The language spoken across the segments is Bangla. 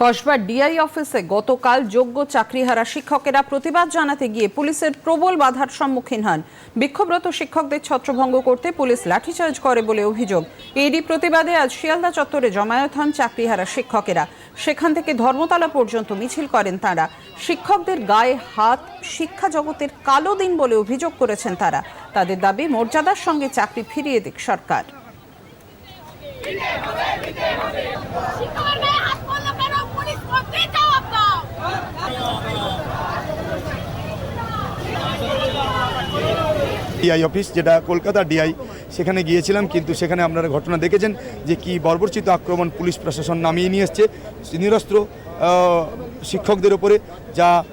কসবার ডিআই অফিসে গতকাল যোগ্য চাকরিহারা শিক্ষকেরা প্রতিবাদ জানাতে গিয়ে পুলিশের প্রবল বাধার সম্মুখীন হন। বিক্ষোভরত শিক্ষকদের ছত্রভঙ্গ করতে পুলিশ লাঠিচার্জ করে বলে অভিযোগ। এরই প্রতিবাদে আজ শিয়ালদা চত্বরে জমায়েত হন চাকরিহারা শিক্ষকেরা। সেখান থেকে ধর্মতলা পর্যন্ত মিছিল করেন তারা। শিক্ষকদের গায়ে হাত, শিক্ষা জগতের কালো দিন বলে অভিযোগ করেছেন তারা। তাদের দাবি, মর্যাদার সঙ্গে চাকরি ফিরিয়ে দিক সরকার শিক্ষকের গায়ে হাত পড়ল কেন? পুলিশ মন্ত্রী জবাব দাও। ডিআই অফিস, যেটা কলকাতা ডিআই, সেখানে গিয়েছিলাম, কিন্তু সেখানে আপনারা ঘটনা দেখেছেন যে কি বর্বরচিত আক্রমণ পুলিশ প্রশাসন নামিয়ে নিয়ে এসছে। নিরস্ত্র শিক্ষকদের ওপরে যা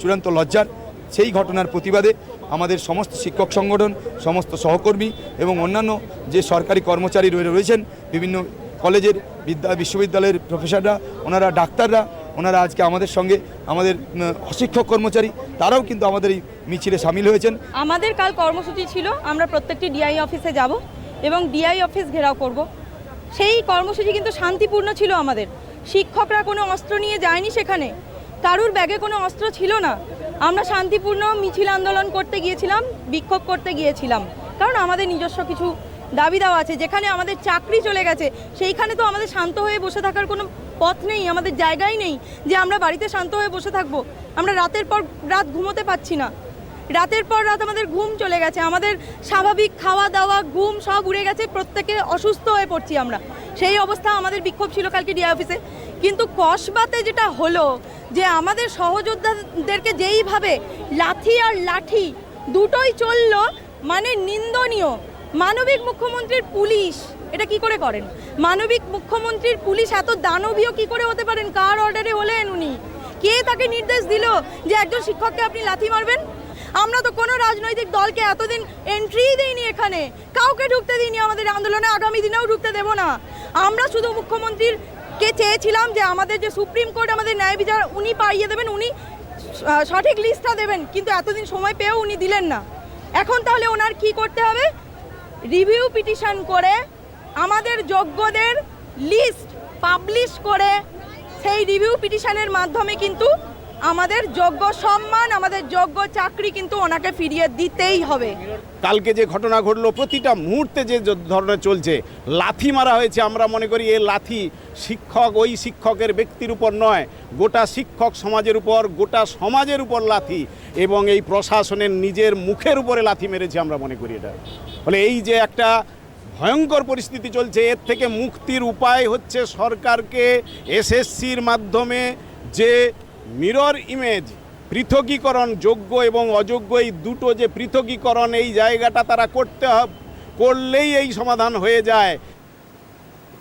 চূড়ান্ত লজ্জার, সেই ঘটনার প্রতিবাদে আমাদের সমস্ত শিক্ষক সংগঠন, সমস্ত সহকর্মী এবং অন্যান্য যে সরকারি কর্মচারী রয়ে- রয়েছেন, বিভিন্ন কলেজের বিদ্যা, বিশ্ববিদ্যালয়ের প্রফেসররা ওনারা, ডাক্তাররা ওনারা আজকে আমাদের সঙ্গে আমাদের অশিক্ষক কর্মচারী, তারাও কিন্তু আমাদের এই মিছিলে সামিল হয়েছেন। আমাদের কাল কর্মসূচি ছিল, আমরা প্রত্যেকটি ডিআই অফিসে যাব এবং ডিআই অফিস ঘেরাও করব। সেই কর্মসূচি কিন্তু শান্তিপূর্ণ ছিল আমাদের। শিক্ষকরা কোনো অস্ত্র নিয়ে যায়নি সেখানে। কারুর ব্যাগে কোনো অস্ত্র ছিল না। আমরা শান্তিপূর্ণ মিছিল আন্দোলন করতে গিয়েছিলাম, বিক্ষোভ করতে গিয়েছিলাম। কারণ আমাদের নিজস্ব কিছু দাবি দেওয়া আছে, যেখানে আমাদের চাকরি চলে গেছে, সেইখানে তো আমাদের শান্ত হয়ে বসে থাকার কোনো পথ নেই, আমাদের জায়গাই নেই যে আমরা বাড়িতে শান্ত হয়ে বসে থাকব। আমরা রাতের পর রাত ঘুমোতে পারছি না। রাতের পর রাত আমাদের ঘুম চলে গেছে, আমাদের স্বাভাবিক খাওয়া দাওয়া ঘুম সব উড়ে গেছে, প্রত্যেকে অসুস্থ হয়ে পড়ছি আমরা। সেই অবস্থা আমাদের বিক্ষোভ ছিল কালকে ডিআই অফিসে কিন্তু কসবাতে যেটা হলো যে আমাদের সহযোদ্ধাদেরকে যেইভাবে লাঠি আর লাঠি দুটোই চলল মানে নিন্দনীয়। মানবিক মুখ্যমন্ত্রীর পুলিশ এটা কি করে করেন? মানবিক মুখ্যমন্ত্রীর পুলিশ এত দানবীয় কি করে হতে পারেন? কার অর্ডারে হলেন উনি? কে তাকে নির্দেশ দিল যে একজন শিক্ষককে আপনি লাথি মারবেন? আমরা তো কোনো রাজনৈতিক দলকে এতদিন এন্ট্রিই দিইনি এখানে। কাউকে ঢুকতে দিইনি আমাদের আন্দোলনে, আগামী দিনেও ঢুকতে দেব না। আমরা শুধু মুখ্যমন্ত্রীর কে চেয়েছিলাম যে আমাদের যে সুপ্রিম কোর্ট, আমাদের ন্যায় বিচার উনি পাইয়ে দেবেন, উনি সঠিক লিস্টটা দেবেন। কিন্তু এতদিন সময় পেয়েও উনি দিলেন না। এখন তাহলে ওনার কি করতে হবে? রিভিউ পিটিশন করে আমাদের যোগ্যদের লিস্ট পাবলিশ করে সেই রিভিউ পিটিশনের মাধ্যমে কিন্তু আমাদের যোগ্য সম্মান, আমাদের যোগ্য চাকরি কিন্তু ওনাকে ফিরিয়ে দিতেই হবে। কালকে যে ঘটনা ঘটলো, প্রতিটা মুহূর্তে যে ধরনের চলছে, লাথি মারা হয়েছে আমরা মনে করি এই লাথি শিক্ষক ওই শিক্ষকের ব্যক্তির উপর নয়, গোটা শিক্ষক সমাজের উপর, গোটা সমাজের উপর লাথি এবং এই প্রশাসনের নিজের মুখের উপরে লাথি মেরেছে আমরা মনে করি এটা। ফলে এই যে একটা ভয়ঙ্কর পরিস্থিতি চলছে। এর থেকে মুক্তির উপায় হচ্ছে সরকারকে এসএসসির মাধ্যমে যে মিরর ইমেজ, পৃথকীকরণ যোগ্য এবং অযোগ্য, এই দুটো যে পৃথকীকরণ এই জায়গাটা তারা করতে করলেই এই সমাধান হয়ে যায়।